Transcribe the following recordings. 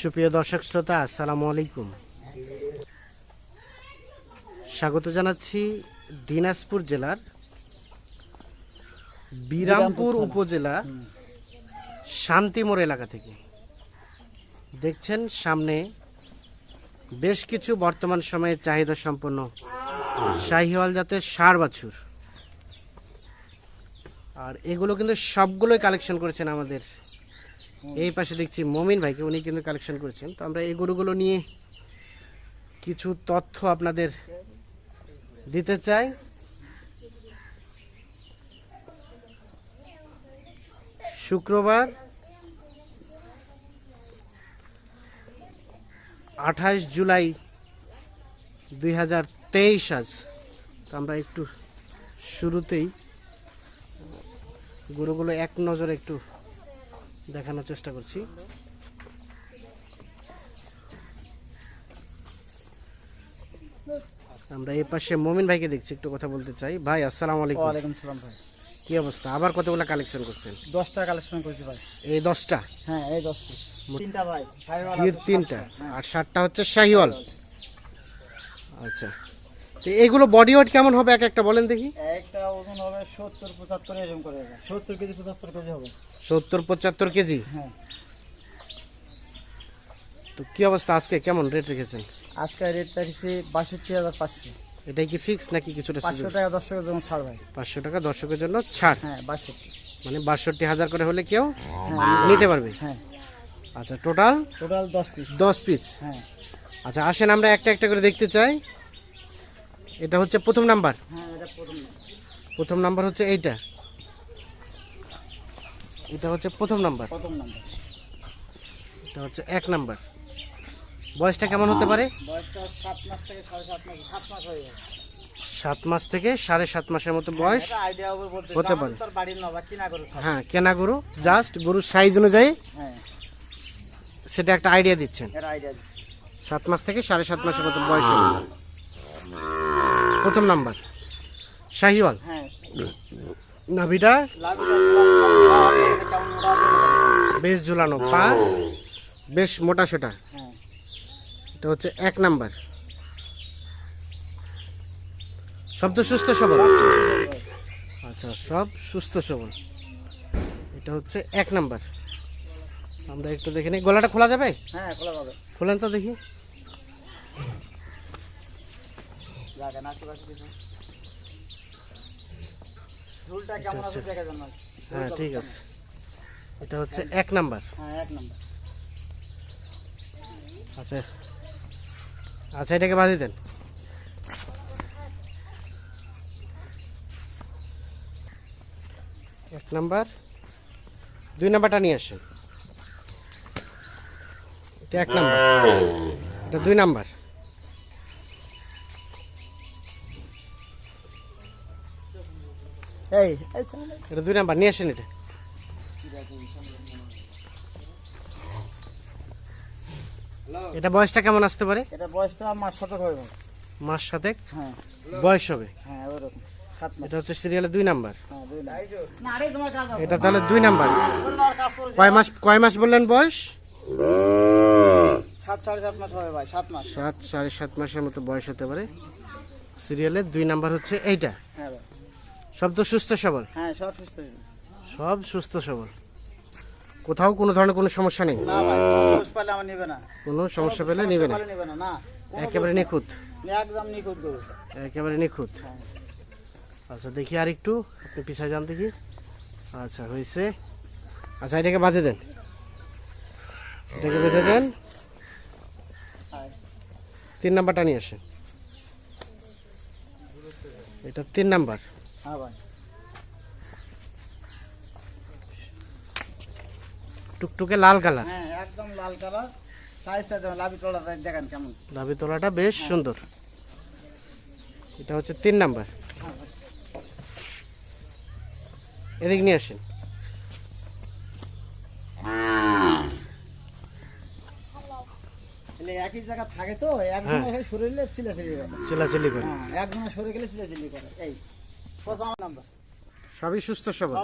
সুপ্রিয় দর্শক শ্রোতা আসসালামু আলাইকুম। স্বাগত জানাচ্ছি দিনাজপুর জেলার বিরামপুর উপজেলা শান্তিমোড় এলাকা থেকে। দেখছেন সামনে বেশ কিছু বর্তমান সময়ে চাহিদা সম্পন্ন শাহিওয়াল জাতের সার বাছুর। আর এগুলো কিন্তু সবগুলোই কালেকশন করেছেন আমাদের এই পাশে দেখছি মমিন ভাইকে উনি কিন্তু কালেকশন করেছেন। তো আমরা এই গরুগুলো নিয়ে কিছু তথ্য আপনাদের দিতে চাই। শুক্রবার আঠাশ জুলাই দুই হাজার তেইশ আজ। তো আমরা একটু শুরুতেই গরুগুলো এক নজরে একটু দেখানোর চেষ্টা করছি। আমরা এই পাশে মমিন ভাইকে দেখছি একটু কথা বলতে চাই। ভাই আসসালামু আলাইকুম। ওয়ালাইকুম সালাম ভাই। কি অবস্থা? আবার কতগুলো কালেকশন করছেন? দশটা কালেকশন করেছি ভাই। এই দশটা? হ্যাঁ এই দশটা। তিনটা ভাই তিনটা। সাতটা। আর ষাটটা হচ্ছে শাহিওয়াল। আচ্ছা। এগুলো বডি ওয়েট কেমন হবে? এক একটা বলেন দেখি। একটা ওজন হবে সত্তর পঁচাত্তর এরকম করে সত্তর কেজি পঁচাত্তর কেজি হবে। সত্তর পঁচাত্তর কেজি? হ্যাঁ। তো কি অবস্থা আজকে? কেমন রেট রেখেছেন? আজকে রেট রাখছি বাষট্টি হাজার পাঁচশো। এটাই কি ফিক্স নাকি কিছুটা পাঁচশো টাকা দর্শকের জন্য ছাড় ভাই। পাঁচশো টাকা দর্শকের জন্য ছাড়? হ্যাঁ বাষট্টি। মানে বাষট্টি হাজার করে হলে কেউ হ্যাঁ নিতে পারবে? হ্যাঁ। আচ্ছা টোটাল টোটাল দশ পিস দশ পিস হ্যাঁ। আচ্ছা আসেন আমরা একটা একটা করে দেখতে চাই। এটা হচ্ছে প্রথম নাম্বার? হ্যাঁ প্রথম নাম্বার। হচ্ছে এইটা। এটা হচ্ছে প্রথম নাম্বার। এটা হচ্ছে এক নাম্বার। বয়সটা কেমন হতে পারে? সাত মাস থেকে সাড়ে সাত হয়ে মাসের মতো বয়স এটা আইডিয়া হবে বলতে হতে পারে। হ্যাঁ কেনা গরু জাস্ট গরুর সাইজ অনুযায়ী হ্যাঁ। সেটা একটা আইডিয়া দিচ্ছেন। এটা আইডিয়া দিচ্ছি। সাত মাস থেকে সাড়ে সাত মাসের মতো বয়স হবে। প্রথম নাম্বার। শাহিওয়াল। হ্যাঁ। নাভিটা বেশ ঝুলানো পা বেশ মোটা সোটা। হ্যাঁ। এটা হচ্ছে এক নাম্বার। সব তো সুস্থ সবল। আচ্ছা সব সুস্থ সবল। এটা হচ্ছে এক নাম্বার। আমরা একটু দেখে নিই। গলাটা খোলা যাবে? হ্যাঁ খোলা পাবে খোলেন তো দেখি। জায়গা না আশেপাশে কিছু? ঝুলটা কেমন আছে দেখা যান হ্যাঁ ঠিক আছে। এটা হচ্ছে এক নাম্বার। হ্যাঁ এক নম্বর। আচ্ছা। আচ্ছা এটাকে বাঁধিয়ে দেন। এক নাম্বার। দুই নাম্বারটা নিয়ে আসেন। এটা এক নাম্বার। এটা দুই নাম্বার। এই এটা দুই নাম্বার নিয়ে আসেন এটা। এটা বয়সটা কেমন আসতে পারে? এটা বয়সটা মাস শতক হবে। মাস সাতেক? হ্যাঁ। বয়স হবে? হ্যাঁ ওরকম এটা হচ্ছে সিরিয়ালের দুই নাম্বার। হ্যাঁ এটা তাহলে দুই নাম্বার। কয় মাস কয় মাস বললেন বয়স? সাত সাড়ে সাত মাস সাত সাড়ে সাত মাসের মতো বয়স হতে পারে। সিরিয়ালের দুই নাম্বার হচ্ছে এইটা। সব তো সুস্থ সবল? হ্যাঁ সব সুস্থ সব সুস্থ সবল। কোথাও কোনো ধরনের কোনো সমস্যা নেই? কোনো সমস্যা পেলে নেবে না? একেবারে নিখুঁত? একদম নিখুঁত একেবারে নিখুঁত? আচ্ছা দেখি আর একটু। আপনি পিছায় যান দেখি। আচ্ছা হয়েছে। আচ্ছা এটাকে বাঁধে দেন। এটাকে বেঁধে দেন। তিন নাম্বারটা নিয়ে আসেন। এটা তিন নাম্বার। হ্যাঁ ভাই। টুকটুকে লাল কালার? হ্যাঁ একদম লাল কালার। সাইজটা যেমন লাভি তোলাটা দেখেন কেমন। লাভি তলাটা বেশ সুন্দর। এটা হচ্ছে তিন নাম্বার। এদিক নিয়ে আসেন। একই জায়গা থাকে তো? একজনের হ্যাঁ। শরীরে চিলাচিলি করে চিলাচিলি করে। হ্যাঁ একজনের সরে গেলে চিলাচিলি করে। এই। সবই সুস্থ সবল।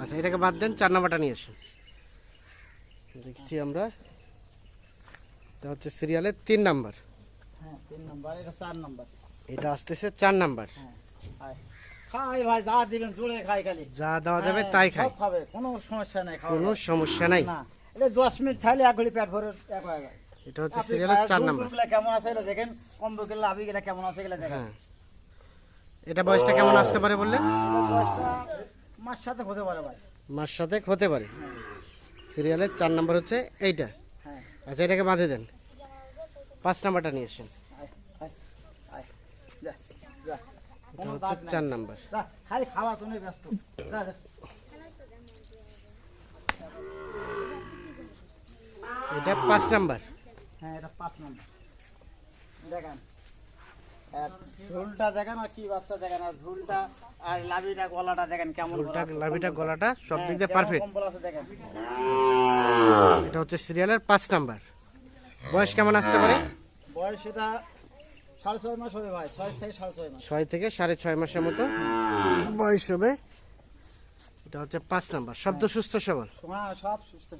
আচ্ছা এটাকে বাদ দেন চার নাম্বারটা নিয়ে আসেন। দেখছি আমরা। এটা হচ্ছে সিরিয়ালের তিন নাম্বার। হ্যাঁ এটা আসতেছে চার নাম্বার। হ্যাঁ খাই ভাই যা দিবেন জুড়ে খাই খালি। যা দেওয়া যাবে হ্যাঁ, তাই সব খাই খাবে কোনো সমস্যা নাই কোনো সমস্যা নাই। এটা দশ মিনিট খাইলে এক ঘড়ি পেট ভরে এক হয়ে যায়। এটা হচ্ছে সিরিয়ালের চার নাম্বার। কেমন আছে দেখেন কম্বো গেলে আবি গেলে কেমন আছে দেখেন। এটা বয়সটা কেমন আসতে পারে বললেন? মাস সাথে হতে পারে ভাই। মাস সাথে হতে পারে। সিরিয়ালের চার নাম্বার হচ্ছে এইটা। হ্যাঁ। আচ্ছা এটাকে বাঁধে দেন। পাঁচ নাম্বারটা নিয়ে যা। এটা হচ্ছে চার নাম্বার। খালি খাওয়া তুমি ব্যস্ত। যা, যা। এটা পাঁচ নাম্বার। হ্যাঁ এটা পাঁচ নম্বর। দেখেন। ঝুলটা দেখেন আর কি বাচ্চা দেখেন আর ঝুলটা আর লাভিটা গলাটা দেখেন কেমন ঝোলটা লাভিটা গলাটা সব হ্যাঁ, দিক দিয়ে পারফেক্ট দেখেন। এটা হচ্ছে সিরিয়ালের পাঁচ নাম্বার। বয়স কেমন আসতে পারে? বয়স এটা সাড়ে ছয় মাস হবে ভাই ছয় থেকে সাড়ে ছয় মাস। ছয় থেকে সাড়ে ছয় মাসের মতো বয়স হবে। এটা হচ্ছে পাঁচ নাম্বার। শব্দ সুস্থ সবল। হ্যাঁ সব সুস্থ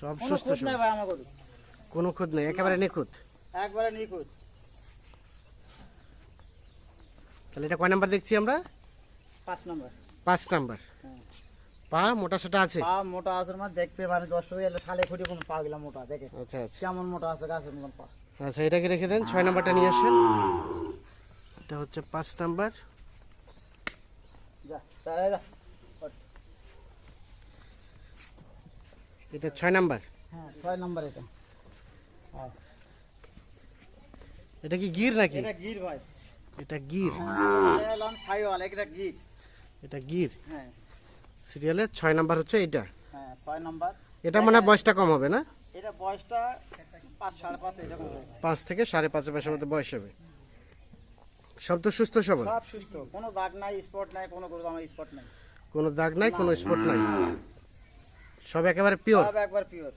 সব সুস্থ সবল। কোনো খুদ নেই একেবারে নিখুঁত। একবারে নিখুঁত। তাহলে এটা কয় নাম্বার দেখছি আমরা? পাঁচ নম্বর। পাঁচ নাম্বার। হ্যাঁ। পা মোটা সোটা আছে? পা মোটা আছে মানে দেখবে মানে দর্শক এলে শালে খুঁটি কোনো পা গেলা মোটা দেখে। আচ্ছা আচ্ছা। কেমন মোটা আছে গাছের মতন পা। আচ্ছা এটাকে রেখে দেন ছয় নাম্বারটা নিয়ে আসেন। এটা হচ্ছে পাঁচ নাম্বার। এটা ছয় নাম্বার। হ্যাঁ ছয় নম্বর এটা। হ্যাঁ। এটা কি গির নাকি? এটা গির ভাই। এটা গির। এটা গির। এটা গির। হ্যাঁ। সিরিয়ালের ছয় নাম্বার হচ্ছে এটা। হ্যাঁ ছয় নম্বর। এটা মানে বয়সটা কম হবে না? এটা বয়সটা পাঁচ সাড়ে পাঁচ এরকম হবে। পাঁচ থেকে সাড়ে পাঁচ মাসের মধ্যে বয়স হবে। শব্দ সুস্থ সবল? সব সুস্থ। কোনো দাগ নাই স্পট নাই কোনো স্পট নাই। কোনো দাগ নাই কোনো স্পট নাই? সব একেবারে পিওর সব একবার পিওর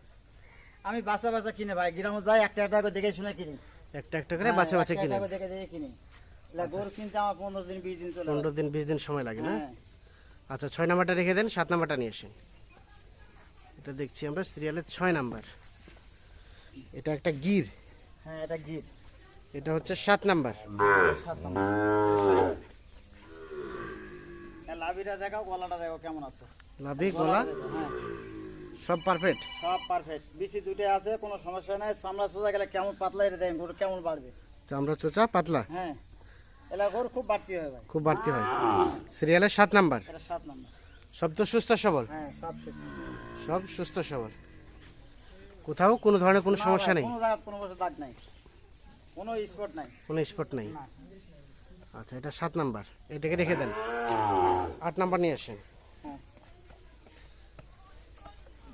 আমি বাসা বাসা কিনে ভাই গ্রামে যাই একটা একটা করে দেখে শুনে কিনি। একটা একটা করে বাছা বাছা কিনে। দেখে দেখে কিনি। গরু কিনতে আমার পনেরো দিন বিশ দিন চলে পনেরো দিন বিশ দিন সময় লাগে না? হ্যাঁ। আচ্ছা ছয় নাম্বারটা রেখে দেন সাত নাম্বারটা নিয়ে আসেন। এটা দেখছি আমরা সিরিয়ালের ছয় নাম্বার। এটা একটা গির। হ্যাঁ এটা গির। এটা হচ্ছে সাত নাম্বার। এ লাভিটা দেখাও গলাটা দেখো কেমন আছে। নাভি গলা? হ্যাঁ। সব পারফেক্ট সব পারফেক্ট বিসি দুটো আছে কোনো সমস্যা নাই। চামড়া সোজা গেলে কেমন পাতলা এটা দেখেন গরু কেমন বাড়বে। চামড়া চোচা পাতলা? হ্যাঁ। এলা গরু খুব বাড়তি হয় ভাই। খুব বাড়তি হয়। সিরিয়ালের সাত নাম্বার? এটা সাত নম্বর। সব তো সুস্থ সবল? হ্যাঁ সব সুস্থ। সব সুস্থ সবল। কোথাও কোনো ধরনের কোনো সমস্যা নেই? কোনো জায়গায় কোনো বছর দাগ নাই। কোনো স্পট নাই। কোনো স্পট নেই? না। আচ্ছা এটা সাত নাম্বার। এটাকে রেখে দেন। আট নাম্বার নিয়ে আসেন। হ্যাঁ।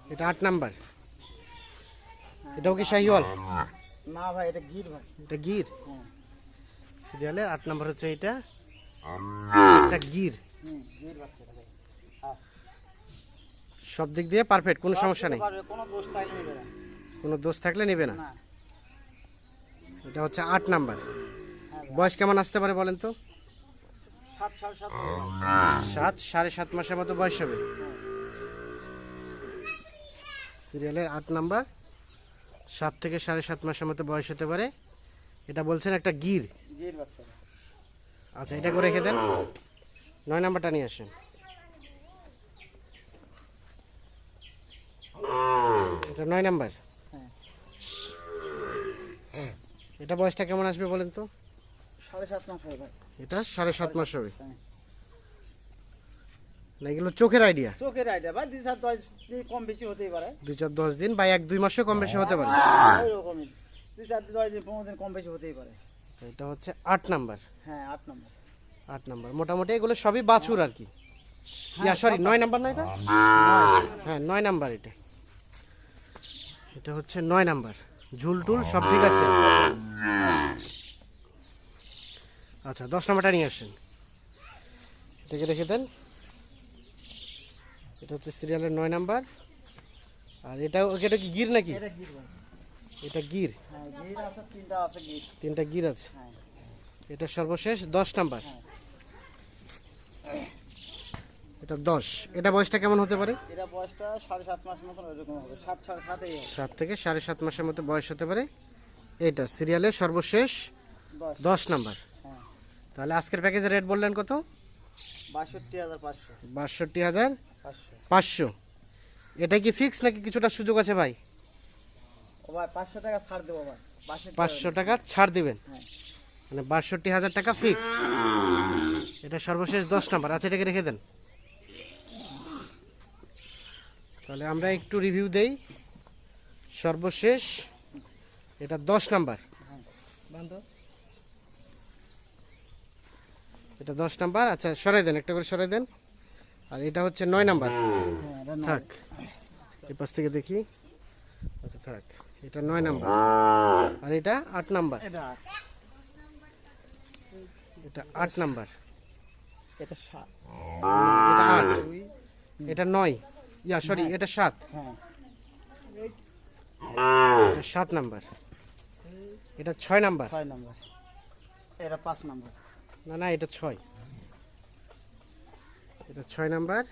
এটা আট নাম্বার। এটাও কি শাহিওয়াল? না ভাই এটা গির ভাই। এটা গির? হ্যাঁ। সিরিয়ালের আট নাম্বার হচ্ছে এটা এটা গির। সব দিক দিয়ে পারফেক্ট কোনো সমস্যা নেই। কোনো দোষ থাকলে নেবে না। এটা হচ্ছে আট নাম্বার। বয়স কেমন আসতে পারে বলেন তো? সাত সাড়ে সাত মাসের মতো বয়স হবে। সিরিয়ালের আট নাম্বার। সাত থেকে সাড়ে সাত মাসের মতো বয়স হতে পারে। এটা বলছেন একটা গির। আচ্ছা এটা করে রেখে দেন। নয় নাম্বারটা নিয়ে আসেন। এটা নয় নাম্বার? হ্যাঁ। এটা বয়সটা কেমন আসবে বলেন তো? সাড়ে সাত মাস ভাই। এটা সাড়ে সাত মাস হবে। হ্যাঁ। না এগুলো চোখের আইডিয়া চোখের আইডিয়া ভাই দুই সাত দশ দিন কম বেশি হতেই পারে। দুই চার দশ দিন বা এক দুই মাসও কম বেশি হতে পারে। দুই চার দশ দিন পনেরো দিন কম বেশি হতেই পারে। আচ্ছা, এটা হচ্ছে আট নাম্বার। হ্যাঁ আট নম্বর। আট নাম্বার। মোটামুটি এগুলো সবই বাছুর আর কি। ইয়া সরি নয় নাম্বার নয় এটা? হ্যাঁ নয় নাম্বার এটা। এটা হচ্ছে নয় নাম্বার। ঝুল টুল সব ঠিক আছে। আচ্ছা দশ নাম্বারটা নিয়ে আসেন। এটাকে রেখে দেন। এটা হচ্ছে সিরিয়ালের নয় নাম্বার। আর এটা এটা কি গির নাকি? এটা গির? হ্যাঁ গির তিনটা গির। আছে? হ্যাঁ। এটা সর্বশেষ দশ নাম্বার? এটা দশ। এটা বয়সটা কেমন হতে পারে? এটা বয়সটা সাড়ে সাত মাস মতন ওইরকম হবে। সাত সাড়ে সাতেই সাত থেকে সাড়ে সাত মাসের মতো বয়স হতে পারে। এটা সিরিয়ালের সর্বশেষ দশ। নাম্বার। হ্যাঁ। তাহলে আজকের প্যাকেজের রেট বললেন কত? বাষট্টি হাজার পাঁচশো। বাষট্টি হাজার পাঁচশো। এটা কি ফিক্স নাকি কিছুটা সুযোগ আছে ভাই? পাঁচশো টাকা ছাড় দেবো পাঁচশো টাকা ছাড় দিবেন? হ্যাঁ। মানে বাষট্টি হাজার টাকা ফিক্সড এটা সর্বশেষ দশ নাম্বার। আচ্ছা এটাকে রেখে দেন। তাহলে আমরা একটু রিভিউ দেই। সর্বশেষ এটা দশ নাম্বার। এটা দশ নাম্বার। আচ্ছা সরাই দেন একটা করে সরাই দেন। আর এটা হচ্ছে নয় নাম্বার। হ্যাঁ। থাক। এই পাশ থেকে দেখি। আচ্ছা থাক। এটা নয় নাম্বার। আর এটা আট নাম্বার। এটা আট। নাম্বার। এটা সাত। এটা আট। এটা নয়। ইয়া সরি এটা সাত। হ্যাঁ। এটা সাত নাম্বার। এটা ছয় নাম্বার। ছয় নম্বর। এটা পাঁচ নাম্বার। না না এটা ছয়। এটা ছয় নাম্বার।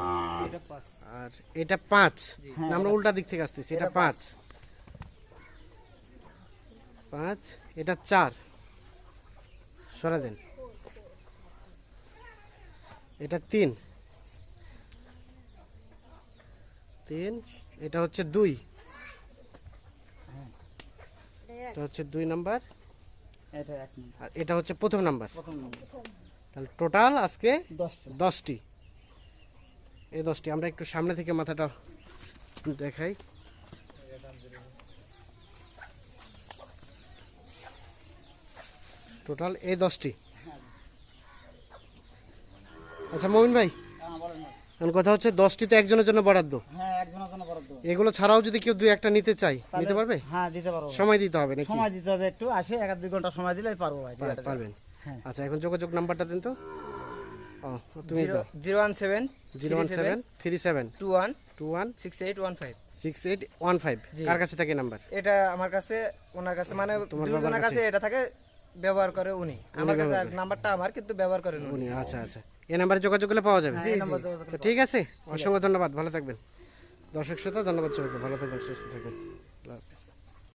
আর এটা পাঁচ। হ্যাঁ, আমরা উল্টা দিক থেকে আসতেছি। এটা পাঁচ। পাঁচ এটা চার। সরা দেন। এটা তিন। তিন এটা হচ্ছে দুই। এটা হচ্ছে দুই নাম্বার। আর এটা হচ্ছে প্রথম নাম্বার। তাহলে টোটাল আজকে দশটি। এই দশটি। আমরা একটু সামনে থেকে মাথাটা দেখাই। টোটাল এই দশটি। আচ্ছা মমিন ভাই হ্যাঁ। এখন কথা হচ্ছে দশটি তো একজনের জন্য বরাদ্দ। হ্যাঁ একজনের জন্য বরাদ্দ। এগুলো ছাড়াও যদি কেউ দুই একটা নিতে চাই নিতে পারবে? হ্যাঁ দিতে পারব সময় দিতে হবে নাকি? সময় দিতে হবে একটু আসে এক দুই ঘণ্টা সময় দিলে পারব পারবেন। আচ্ছা এখন যোগাযোগ নাম্বারটা দিন তো। ও তুমি zero one seven zero one seven three seven two one two one six eight one five. Six eight one five. কার কাছে থাকে নাম্বার? এটা আমার কাছে ওনার কাছে মানে দুজনের কাছে। এটা থাকে ব্যবহার করে উনি। আমার কাছে নাম্বারটা আমার কিন্তু ব্যবহার করেন উনি। আচ্ছা আচ্ছা। এই নাম্বারে যোগাযোগ করলে পাওয়া যাবে? নাম্বার তো ঠিক আছে। অসংখ্য ধন্যবাদ ভালো থাকবেন। দর্শক শ্রোতা ধন্যবাদ সবাইকে। ভালো থাকবেন সুস্থ থাকবেন।